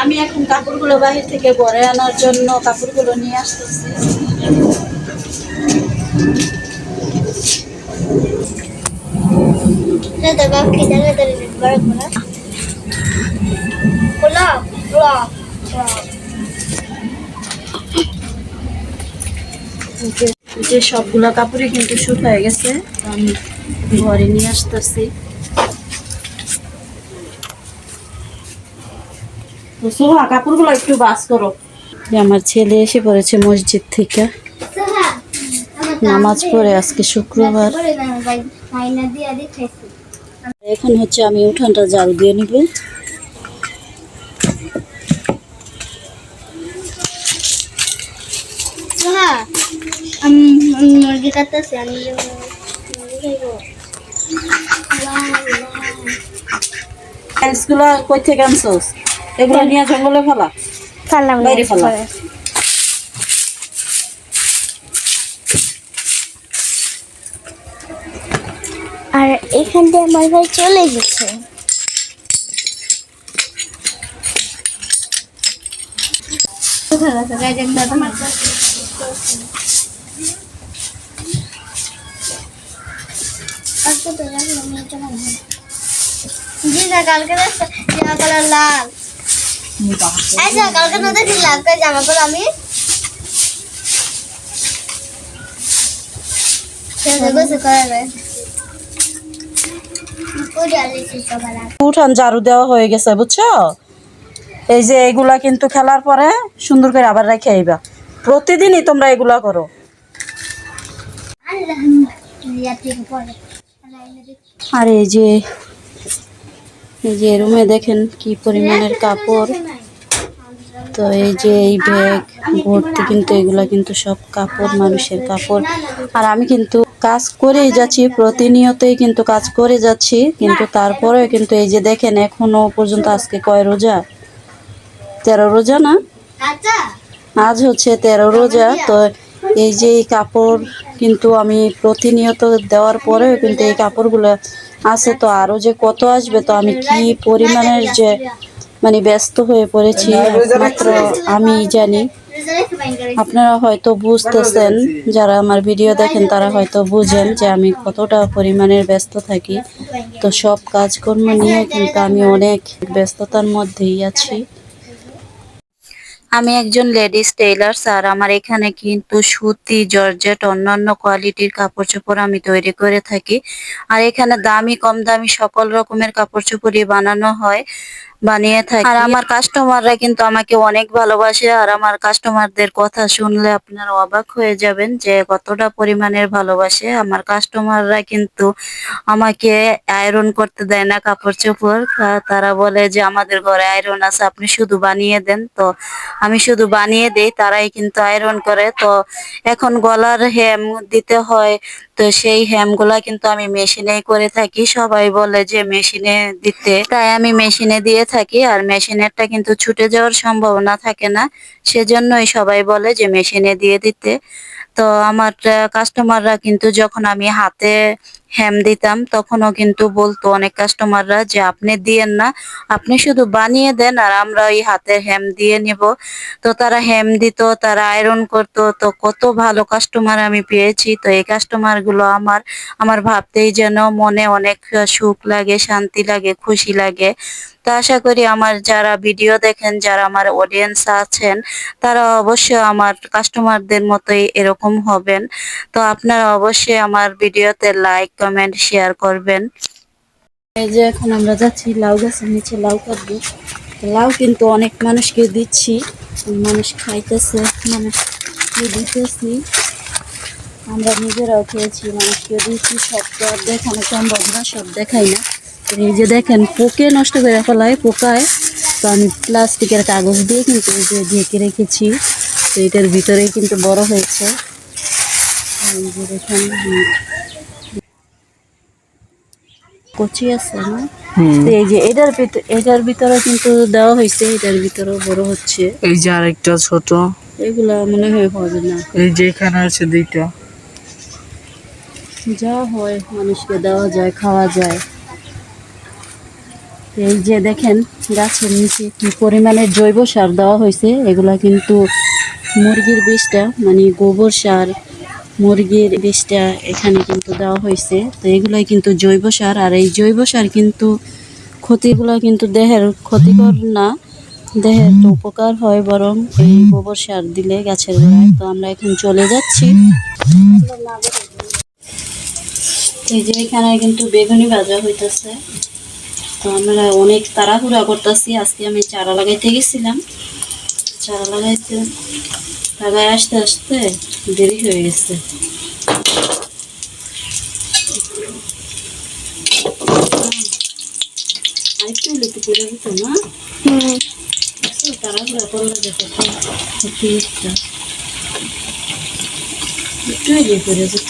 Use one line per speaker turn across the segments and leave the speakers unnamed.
আমি এখন কাপড়গুলো বাহির থেকে ভরে আনার জন্য কাপড়গুলো নিয়ে আসতেছি। যে সবগুলো কাপড়ই কিন্তু শুট হয়ে গেছে আমি ঘরে নিয়ে আসতেছি। সোহা কাপড়গুলো একটু বাস করো। যে আমার ছেলে এসে পড়েছে মসজিদ থেকে। নামাজ পড়ে আজকে শুক্রবার. এখন হচ্ছে আমি উঠানটা জাল দিয়ে নিব।
yang ini.
প্যান্টসগুলো কই থেকে আনছোস? এগুলো নিয়ে জঙ্গলে ফেলা. বাইরে ফেলা।
আর এখান দিয়ে আমার ভাই চলে গেছে। কালকে কালার লাল। আচ্ছা কালকে না দেখি করে আমি সেটা গোসল করাবে করে আলিছি সকালে
উঠান ঝাড়ু দেওয়া হয়ে গেছে বুঝছ? এই যে এগুলা কিন্তু খেলার পরে সুন্দর করে আবার রেখে আইবা। প্রতিদিনই তোমরা এগুলা করো। আর এই যে এই যে রুমে দেখেন কি পরিমাণের কাপড়। তো এই যে এই ব্যাগ ভর্তি কিন্তু এগুলা কিন্তু সব কাপড়, মানুষের কাপড়। আর আমি কিন্তু কাজ করেই যাচ্ছি, প্রতিনিয়তই কিন্তু কাজ করে যাচ্ছি, কিন্তু তারপরেও কিন্তু এই যে দেখেন, এখনও পর্যন্ত আজকে কয় রোজা? তেরো রোজা না? আজ হচ্ছে তেরো রোজা, তো এই যে এই কাপড় কিন্তু আমি প্রতিনিয়ত দেওয়ার পরেও কিন্তু এই কাপড়গুলো আছে, তো আরও যে কত আসবে, তো আমি কি পরিমাণের যে মানে ব্যস্ত হয়ে পড়েছি, মাত্র আমি জানি। আপনারা হয়তো বুঝতেছেন, যারা আমার ভিডিও দেখেন, তারা হয়তো বুঝেন যে আমি কতটা পরিমাণের ব্যস্ত থাকি। তো সব কাজকর্ম নিয়ে কিন্তু আমি অনেক ব্যস্ততার মধ্যেই আছি। আমি একজন লেডিস টেইলার, স্যার। আমার এখানে কিন্তু সুতি, জর্জেট, অন্যান্য কোয়ালিটির কাপড় চোপড় আমি তৈরি করে থাকি। আর এখানে দামি, কম দামি সকল রকমের কাপড় চোপড়ই বানানো হয়। বানিয়ে থাকি। আর আমার কাস্টমাররা কিন্তু আমাকে অনেক ভালোবাসে, আর আমার কাস্টমারদের কথা শুনলে আপনারা অবাক হয়ে যাবেন যে কতটা পরিমাণের ভালোবাসে। আমার কাস্টমাররা কিন্তু আমাকে আয়রন করতে দেয় না, কাপড় চোপড়। তারা বলে যে, আমাদের ঘরে আয়রন আছে, আপনি শুধু বানিয়ে দেন। তো আমি শুধু বানিয়ে দেই, তারাই কিন্তু আয়রন করে। তো এখন গলার হেম দিতে হয়, তো সেই হেমগুলা কিন্তু আমি মেশিনেই করে থাকি। সবাই বলে যে মেশিনে দিতে। তাই আমি মেশিনে দিয়ে থাকি আর মেশিনেরটা কিন্তু ছুটে যাওয়ার সম্ভাবনা থাকে না। সেজন্যই সবাই বলে যে মেশিনে দিয়ে দিতে। তো আমার কাস্টমাররা কিন্তু যখন আমি হাতে হেম দিতাম, তখনও কিন্তু বলতো অনেক কাস্টমাররা যে, আপনি দিয়েন না, আপনি শুধু বানিয়ে দেন আর আমরা ওই হাতের হ্যাম দিয়ে নিব। তো তারা হ্যাম দিত, তারা আয়রন করত, তো কত ভালো কাস্টমার আমি পেয়েছি। তো এই কাস্টমারগুলো আমার আমার ভাবতেই যেন মনে অনেক সুখ লাগে, শান্তি লাগে, খুশি লাগে। তো আশা করি আমার যারা ভিডিও দেখেন, যারা আমার অডিয়েন্স আছেন, তারা অবশ্যই আমার কাস্টমারদের মতোই এরকম হবেন। তো আপনারা অবশ্যই আমার ভিডিওতে লাইক কমেন্ট শেয়ার করবেন। এই যে এখন আমরা যাচ্ছি, লাউ গাছের নিচে লাউ কাটবো। লাউ কিন্তু অনেক মানুষকে দিচ্ছি, মানুষ খাইতেছে মানুষকে দিতেছি? আমরা নিজেরাও খেয়েছি, মানুষকে দিচ্ছি, সব তো আর দেখানো সম্ভব না, সব দেখাই না। এই যে দেখেন, পোকে নষ্ট করে ফেলায়, পোকায়। তো আমি প্লাস্টিকের কাগজ দিয়ে কিন্তু এই যে ঢেকে রেখেছি, তো এটার ভিতরেই কিন্তু বড় হয়েছে। এই যে দেখেন কচি আছে না? এই যে এটার ভিতরে এটার ভিতরে কিন্তু দেওয়া হয়েছে এটার ভিতরেও বড় হচ্ছে।
এই যে আরেকটা ছোট।
এগুলা মনে হয় হবে না।
এই যে এখানে আছে দুইটা।
যা হয় মানুষকে দেওয়া যায় খাওয়া যায়। এই যে দেখেন গাছের নিচে কি পরিমাণে জৈব সার দেওয়া হয়েছে এগুলা কিন্তু মুরগির বিষটা মানে গোবর সার মুরগির বিষটা এখানে কিন্তু দেওয়া হয়েছে। তো এগুলাই কিন্তু জৈব সার, আর এই জৈব সার কিন্তু ক্ষতিগুলো কিন্তু দেহের ক্ষতিকর না। দেহের তো উপকার হয় বরং এই গোবর সার দিলে গাছের গোড়ায়। তো আমরা এখন চলে যাচ্ছি। এই যে এখানে কিন্তু বেগুনি ভাজা হইতেছে। তো আমরা অনেক তাড়াহুড়া করতেছি। আজকে আমি চারা লাগাইতে গেছিলাম। চারা লাগাইতে লাগাই আসতে আসতে দেরি হয়ে গেছে। আরেকটু পড়ে যেত না? তো তাড়াহুড়া করলে যেত একটু এগিয়ে পড়ে যেত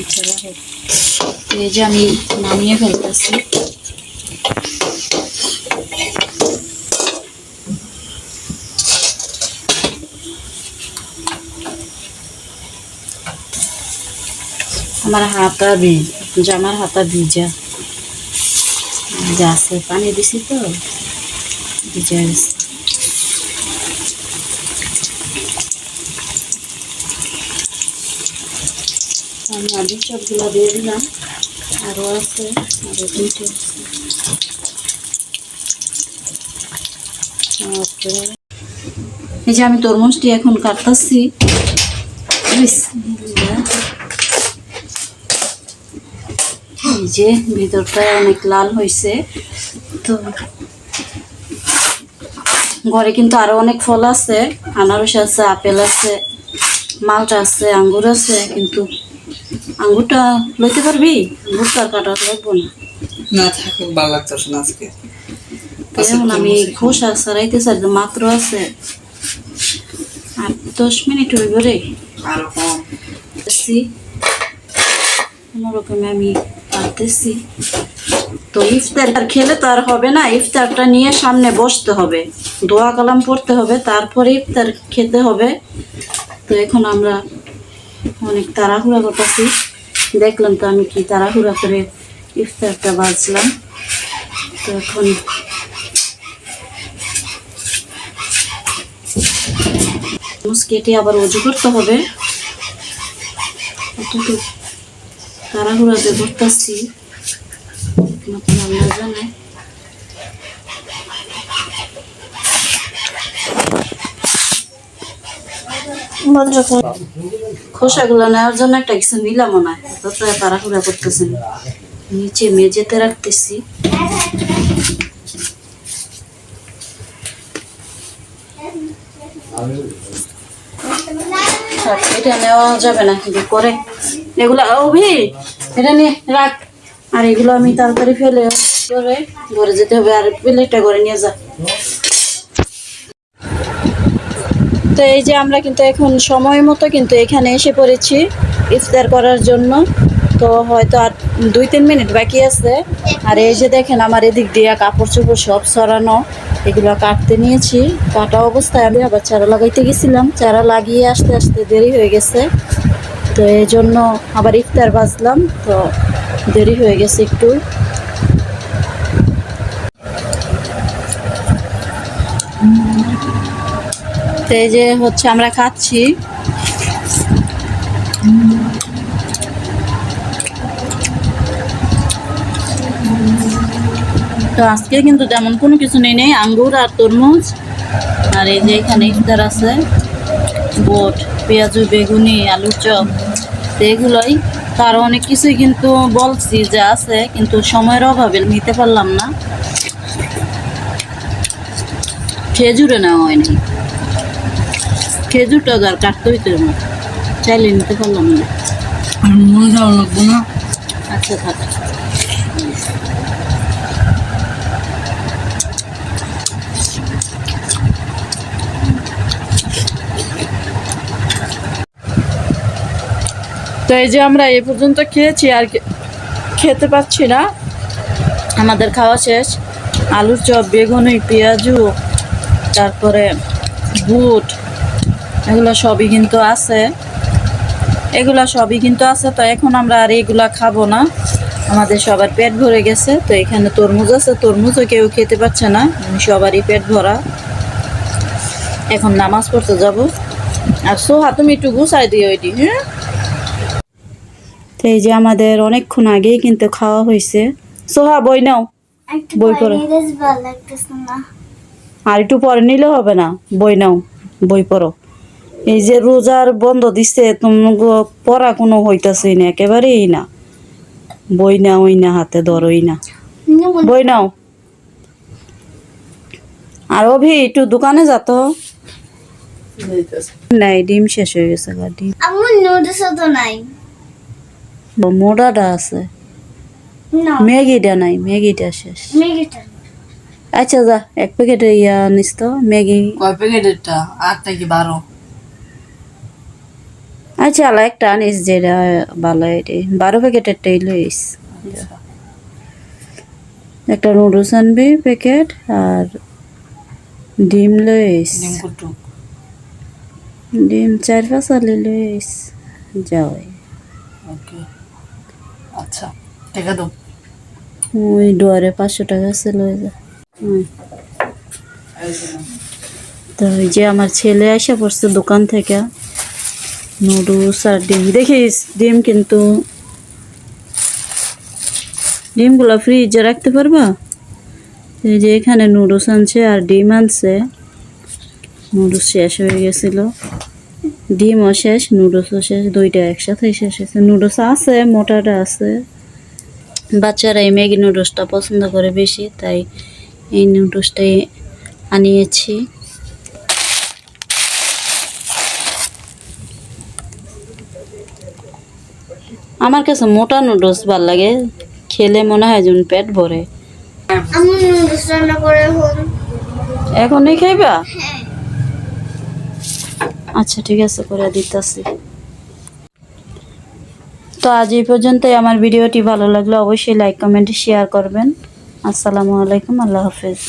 আচ্ছা এই যে আমি নামিয়ে ফেলতেছি। আমার হাতা বীজ, জামার হাতা ভিজা গাছে পানি দিছি তো, ভিজা আমি আলুর চপগুলো দিয়ে দিলাম। আরও আছে আরও আছে। তারপরে এই যে আমি তরমুজটি এখন কাটতেছি। এই যে ভিতরটা অনেক লাল হয়েছে। তো ঘরে কিন্তু আরও অনেক ফল আছে। আনারস আছে আপেল আছে মালটা আছে আঙ্গুর আছে কিন্তু আঙ্গুরটা লইতে পারবি? আঙ্গুরটা কাটা লাগবো না।
না থাকুক ভালো লাগতেছে না আজকে।
আমি খোসা সারাইতে চাই মাত্র আছে। আর দশ মিনিট হইব রে।
আরও কম।
কোনোরকমে আমি পারতেছি তো ইফতার খেলে তো আর হবে না, ইফতারটা নিয়ে সামনে বসতে হবে। দোয়া কালাম পড়তে হবে, তারপরে ইফতার খেতে হবে। তো এখন আমরা অনেক তাড়াহুড়া করতেছি। দেখলাম তো আমি কি তাড়াহুড়া করে ইফতারটা বাজলাম। তো এখন চামচ কেটে আবার অজু করতে হবে। তাড়াহুড়াতে করতেছি মাত্র আল্লাহ জানে খোসাগুলো নেওয়ার জন্য একটা কিছু নিলাম না তত তাড়াহুড়া করতেছি নিচে মেঝেতে রাখতেছি। এটা নেওয়া যাবে না কিন্তু করে এগুলো অভি এটা নিয়ে রাখ। আর এগুলো আমি তাড়াতাড়ি ফেলে করে ঘরে যেতে হবে, আর প্লেটটা করে নিয়ে যা। তো এই যে আমরা কিন্তু এখন সময় মতো কিন্তু এখানে এসে পড়েছি ইফতার করার জন্য। তো হয়তো আর দুই, তিন মিনিট বাকি আছে। আর এই যে দেখেন আমার এদিক দিয়ে কাপড় চোপড় সব সরানো, এগুলো কাটতে নিয়েছি। কাটা অবস্থায় আমি আবার চারা লাগাইতে গেছিলাম। চারা লাগিয়ে আসতে আসতে দেরি হয়ে গেছে। তো এই জন্য আবার ইফতার বাজলাম, তো দেরি হয়ে গেছে একটু। তো এই যে হচ্ছে আমরা খাচ্ছি। তো আজকে কিন্তু তেমন কোনো কিছু নেই নেই, আঙ্গুর আর তরমুজ। আর এই যে এখানে ইফতার আছে। বোট, পেঁয়াজু, বেগুনি, আলুর চপ। তো এগুলোই। তার অনেক কিছুই কিন্তু বলছি যে আছে কিন্তু সময়ের অভাবে নিতে পারলাম না। খেজুরে নেওয়া হয়নি। খেজুরটা দর কাটতে হইতে আমার চাইলে নিতে পারলাম না।
আর মনে যাওয়া লাগবো না।
আচ্ছা থাক। তো এই যে আমরা এই পর্যন্ত খেয়েছি আর খেতে পাচ্ছি না। আমাদের খাওয়া শেষ। আলুর চপ, বেগুনি, পেঁয়াজু, তারপরে বুট, এগুলো সবই কিন্তু আছে। এগুলো সবই কিন্তু আছে, তো এখন আমরা আর এগুলা খাব না। আমাদের সবার পেট ভরে গেছে, তো এখানে তরমুজ আছে। তরমুজও কেউ খেতে পারছে না সবারই পেট ভরা। এখন নামাজ পড়তে যাব। আর সোহা, তুমি একটু গুছাই দিও এটি হ্যাঁ? তো এই যে আমাদের অনেকক্ষণ আগেই কিন্তু খাওয়া হয়েছে। সোহা বই নাও। বই
পরে
পড়ো। আর একটু পরে নিলে হবে না। বই নাও বই পড়ো। এই যে রোজার বন্ধ দিচ্ছে তুমি পড়া কোনো হইতাছেই না একেবারেই না। বই নাওই না হাতে ধরোই না। বই নাও। আর অভি একটু দোকানে যা তো। নাই ডিম শেষ হয়ে গেছে ডিম।
আমার নুডলস তো নাই।
মোড়াটা আছে। ম্যাগিটা নাই ম্যাগিটা শেষ। আচ্ছা যা এক প্যাকেট ইয়া নিস তো ম্যাগি।
কয় প্যাকেটেরটা? আট নাকি বারো?
আচ্ছা আলা একটা আনিস যেটা ভালো এটি। বারো প্যাকেটেরটাই লইস। একটা নুডলস আনবি প্যাকেট আর ডিম লইস।
ডিম
ডিম চার পাঁচ আলি লইস। যাও।
ওকে। আচ্ছা টাকা দাও।
ওই ডুয়ারে পাঁচশো টাকা আছে লয়ে যা। হুম। তো ওই যে আমার ছেলে আসা পড়ছে দোকান থেকে। নুডলস আর ডিম। দেখিস ডিম কিন্তু ডিমগুলো ফ্রিজে রাখতে পারবা? এই যে এখানে নুডলস আনছে আর ডিম আনছে। নুডলস শেষ হয়ে গেছিল। ডিমও শেষ নুডলসও শেষ দুইটা একসাথে শেষ হয়েছে। নুডলস আছে মোটাটা আছে। বাচ্চারা এই ম্যাগি নুডলসটা পছন্দ করে বেশি তাই এই নুডলসটাই আনিয়েছি। আমার কাছে মোটা নুডলস ভালো লাগে খেলে মনে হয় যেন পেট ভরে। এখনই খাইবা?
হ্যাঁ।
আচ্ছা ঠিক আছে, করে দিতেছি। তো আজ এই পর্যন্তই। আমার ভিডিওটি ভালো লাগলে অবশ্যই লাইক কমেন্ট শেয়ার করবেন। আসসালামু আলাইকুম, আল্লাহ হাফেজ।